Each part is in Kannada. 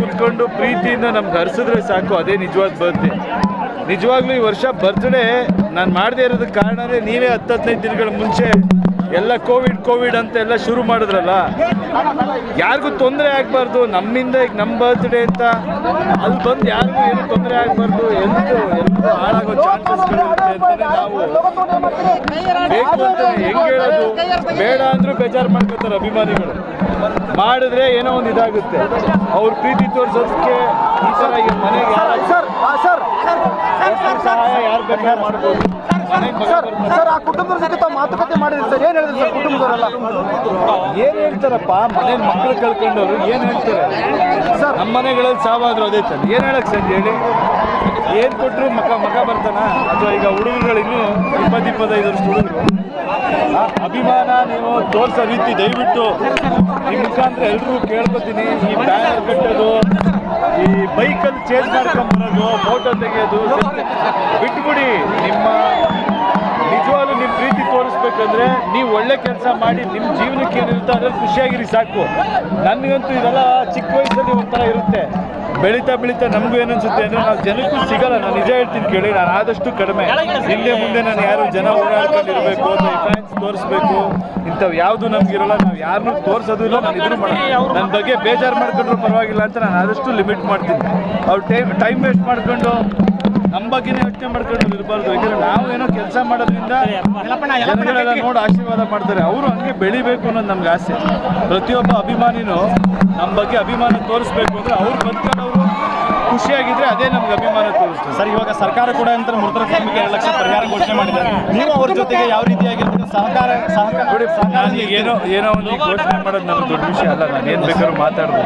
ಕುತ್ಕೊಂಡು ಪ್ರೀತಿಯಿಂದ ನಮ್ಗೆ ಹರಿಸಿದ್ರೆ ಸಾಕು, ಅದೇ ನಿಜವಾದ ಬರ್ತ್ಡೇ ನಿಜವಾಗ್ಲೂ ಈ ವರ್ಷ ಬರ್ತ್ಡೇ ನಾನು ಮಾಡದೇ ಇರೋದಕ್ಕೆ ಕಾರಣನೇ ನೀವೇ ಹತ್ತು ಹದಿನೈದು ದಿನಗಳ ಮುಂಚೆ ಎಲ್ಲ ಕೋವಿಡ್ ಕೋವಿಡ್ ಅಂತ ಎಲ್ಲ ಶುರು ಮಾಡಿದ್ರಲ್ಲ? ಯಾರಿಗೂ ತೊಂದರೆ ಆಗಬಾರ್ದು, ನಮ್ಮಿಂದ ಈಗ ನಮ್ಮ ಬರ್ತ್ಡೇ ಅಂತ. ಅಲ್ಲಿ ಬಂದು ಯಾರಿಗೂ ಏನು ತೊಂದರೆ ಆಗಬಾರ್ದು ಎಲ್ಲರೂ ಎಲ್ಲರೂ ಹಾಳಾಗೋ ಚಾನ್ಸಸ್ಗಳಿರುತ್ತೆ ಅಂತಲೇ ನಾವು ಬೇಕು ಅಂತ ಹೆಂಗೆ ಹೇಳೋದು? ಬೇಡ ಅಂದ್ರೂ ಬೇಜಾರು ಮಾಡ್ಕೋತಾರೆ ಅಭಿಮಾನಿಗಳು. ಮಾಡಿದ್ರೆ ಏನೋ ಒಂದು ಇದಾಗುತ್ತೆ. ಅವ್ರ ಪ್ರೀತಿ ತೋರಿಸೋದಕ್ಕೆ ಈ ಥರ ಈ ಮನೆಗೆ ಯಾರು ಸರ್ ಸಹಾಯ ಯಾರು ಬೇಕಾದ್ರೆ ಮಾಡ್ಬೋದು. ಸರ್ ಸರ್ ಆ ಕುಟುಂಬದ ಜೊತೆ ತಾವು ಮಾತುಕತೆ ಮಾಡಿದ್ರಿ ಸರ್. ಏನ್ ಹೇಳಿದ್ರು ಸರ್ ಕುಟುಂಬದವರೆಲ್ಲ? ಏನು ಹೇಳ್ತಾರಪ್ಪ? ಮನೆ ಮಕ್ಕಳು ಕಳ್ಕೊಂಡವ್ರು ಏನ್ ಹೇಳ್ತಾರೆ? ಸರ್. ನಮ್ಮ ಮನೆಗಳಲ್ಲಿ ಸಾವಾದ್ರು ಅದೇ ತಾನೆ. ಏನ್ ಹೇಳಕ್ ಸರ್ ಹೇಳಿ? ಏನ್ ಕೊಟ್ಟರು ಮಕ ಮಕ ಬರ್ತಾನ? ಅಥವಾ ಈಗ ಹುಡುಗರುಗಳು ಇನ್ನೂ ಇಪ್ಪತ್ತು ಇಪ್ಪತ್ತೈದು ವರ್ಷ ಹುಡುಗರು. ಅಭಿಮಾನ ನೀವು ತೋರಿಸೋ ರೀತಿ ದಯವಿಟ್ಟು ಈ ಮುಖಾಂತರ ಎಲ್ಲರೂ ಕೇಳ್ಕೊತೀನಿ. ಈ ಬ್ಯಾನರ್ ಕಟ್ಟೋದು, ಈ ಬೈಕಲ್ಲಿ ಚೇಂಜ್ ಮಾಡ್ಕೊಂಬರೋದು ಫೋಟೋ ತೆಗೆಯೋದು, ಬಿಟ್ಬಿಡಿ. ನಿಮ್ಮ ನಿಜವಾಗ್ಲೂ ನಿಮ್ಮ ಪ್ರೀತಿ ತೋರಿಸ್ಬೇಕಂದ್ರೆ ನೀವು ಒಳ್ಳೆ ಕೆಲಸ ಮಾಡಿ ನಿಮ್ಮ ಜೀವನಕ್ಕೆ ಏನಿರುತ್ತೋ ಅದ್ರಲ್ಲಿ ಖುಷಿಯಾಗಿರಿ ಸಾಕು. ನನಗಂತೂ ಇದೆಲ್ಲ ಚಿಕ್ಕ ವಯಸ್ಸಲ್ಲಿ ಒಂಥರ ಇರುತ್ತೆ. ಬೆಳೀತಾ ಬೆಳೀತಾ ನಮಗೂ ಏನನ್ಸುತ್ತೆ ಅಂದರೆ ನಾವು ಜನಕ್ಕೂ ಸಿಗಲ್ಲ. ನಾನು ನಿಜ ಹೇಳ್ತೀನಿ ಕೇಳಿ. ನಾನು ಆದಷ್ಟು ಕಡಿಮೆ. ಹಿಂದೆ ಮುಂದೆ ನಾನು ಯಾರು ಜನ ಓಡಾಡ್ಕೊಂಡಿರ್ಬೇಕು ಫ್ಯಾನ್ಸ್ ತೋರಿಸ್ಬೇಕು ಇಂಥವು ಯಾವುದು ನಮಗಿರಲ್ಲ ನಾವು ಯಾರನ್ನೂ ತೋರಿಸೋದು ಇಲ್ಲ ನಾನು ಇದ್ರು ಮಾಡಲ್ಲ. ನನ್ನ ಬಗ್ಗೆ ಬೇಜಾರು ಮಾಡ್ಕೊಂಡ್ರು ಪರವಾಗಿಲ್ಲ ಅಂತ ನಾನು ಆದಷ್ಟು ಲಿಮಿಟ್ ಮಾಡ್ತೀನಿ. ಅವ್ರು ಟೈಮ್ ಟೈಮ್ ವೇಸ್ಟ್ ಮಾಡ್ಕೊಂಡು ನಮ್ಮ ಬಗ್ಗೆನೇ ಯೋಚನೆ ಮಾಡ್ಕೊಂಡು ಇರಬಾರ್ದು. ಯಾಕಂದ್ರೆ ನಾವು ಏನೋ ಕೆಲಸ ಮಾಡೋದ್ರಿಂದ ಜನಗಳೆಲ್ಲ ನೋಡಿ ಆಶೀರ್ವಾದ ಮಾಡ್ತಾರೆ. ಅವರು ಹಂಗೆ ಬೆಳಿಬೇಕು ಅನ್ನೋದು ನಮ್ಗೆ ಆಸೆ. ಪ್ರತಿಯೊಬ್ಬ ಅಭಿಮಾನಿನೂ ನಮ್ಮ ಬಗ್ಗೆ ಅಭಿಮಾನ ತೋರಿಸ್ಬೇಕು ಅಂದ್ರೆ ಅವ್ರು ಬದುಕೋದವರು ಖುಷಿಯಾಗಿದ್ರೆ ಅದೇ ನಮ್ಗೆ ಅಭಿಮಾನ ತೋರಿಸ್ತದೆ. ಸರ್ ಇವಾಗ ಸರ್ಕಾರ ಕೂಡ ಅಂತ ಮೃತರ ಕುಟುಂಬಕ್ಕೆ ಎರಡು ಲಕ್ಷ ಪರಿಹಾರ ಘೋಷಣೆ ಮಾಡಿದ್ದಾರೆ. ನೀವು ಅವ್ರ ಜೊತೆಗೆ ಯಾವ ರೀತಿಯಾಗಿ ಸಹಕಾರ ಸಹಕಾರ ನೋಡಿ ನಾನು ಏನೋ ಏನೋ ಒಂದು ಘೋಷಣೆ ಮಾಡೋದು ನಮ್ಗೆ ದೊಡ್ಡ ವಿಷಯ ಅಲ್ಲ. ನಾನು ಏನು ಬೇಕಾದ್ರೂ ಮಾತಾಡೋದು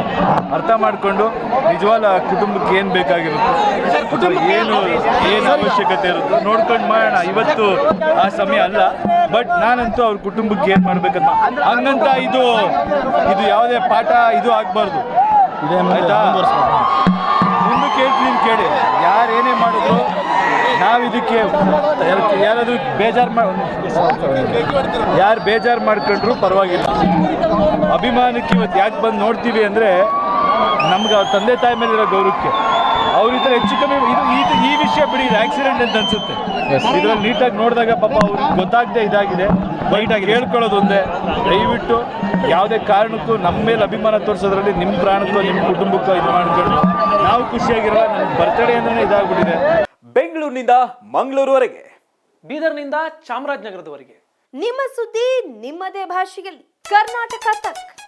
ಅರ್ಥ ಮಾಡಿಕೊಂಡು ನಿಜವಾದ ಕುಟುಂಬಕ್ಕೆ ಏನು ಬೇಕಾಗಿರುತ್ತೋ ಅಥವಾ ಏನು ಏನು ಅವಶ್ಯಕತೆ ಇರುತ್ತೋ ನೋಡ್ಕೊಂಡು ಮಾಡೋಣ. ಇವತ್ತು ಆ ಸಮಯ ಅಲ್ಲ. ಬಟ್ ನಾನಂತೂ ಅವ್ರ ಕುಟುಂಬಕ್ಕೆ ಏನು ಮಾಡ್ಬೇಕಂತ. ಹಂಗಂತ ಇದು ಇದು ಯಾವುದೇ ಪಾಠ ಇದು ಆಗಬಾರ್ದು. ಆಯ್ತಾ? ಹೇಳ್ತೀನಿ ಕೇಳಿ. ಯಾರು ಏನೇ ಮಾಡಿದ್ರು ನಾವು ಇದಕ್ಕೆ ಯಾರಾದರೂ ಯಾರಾದ್ರೂ ಬೇಜಾರು ಮಾಡಿ ಯಾರು ಬೇಜಾರು ಮಾಡ್ಕೊಂಡ್ರು ಪರವಾಗಿಲ್ಲ. ಅಭಿಮಾನಕ್ಕೆ ಇವತ್ತು ಯಾಕೆ ಬಂದು ನೋಡ್ತೀವಿ ಅಂದರೆ ನಮ್ಗೆ ಅವ್ರ ತಂದೆ ತಾಯಿ ಮೇಲಿರೋ ಗೌರವಕ್ಕೆ. ಅವ್ರಿದ್ರೆ ಹೆಚ್ಚು ಕಮ್ಮಿ ಇದು ಇದು ಈ ವಿಷಯ ಬಿಡಿ ಇದು ಆಕ್ಸಿಡೆಂಟ್ ಅಂತ ಅನ್ಸುತ್ತೆ. ಇದ್ರಲ್ಲಿ ನೀಟಾಗಿ ನೋಡಿದಾಗ ಪಾಪ ಅವ್ರಿಗೆ ಗೊತ್ತಾಗದೆ ಇದಾಗಿದೆ. ಬೈಟಾಗಿ ಹೇಳ್ಕೊಳ್ಳೋದು ಒಂದೇ. ದಯವಿಟ್ಟು ಯಾವುದೇ ಕಾರಣಕ್ಕೂ ನಮ್ಮ ಮೇಲೆ ಅಭಿಮಾನ ತೋರಿಸೋದ್ರಲ್ಲಿ ನಿಮ್ಮ ಪ್ರಾಣಕ್ಕೋ ನಿಮ್ಮ ಕುಟುಂಬಕ್ಕೋ ಇದು ಮಾಡ್ಕೊಂಡು ನಾವು ಖುಷಿಯಾಗಿರೋ ನಮ್ಮ ಬರ್ತಡೇ ಅಂದ್ರೆ ಇದಾಗ್ಬಿಟ್ಟಿದೆ. ಬೆಂಗಳೂರಿನಿಂದ ಮಂಗಳೂರುವರೆಗೆ. ಬೀದರ್ನಿಂದ ಚಾಮರಾಜನಗರದವರೆಗೆ. ನಿಮ್ಮ ಸುದ್ದಿ ನಿಮ್ಮದೇ ಭಾಷೆಯಲ್ಲಿ. ಕರ್ನಾಟಕ ತಕ್.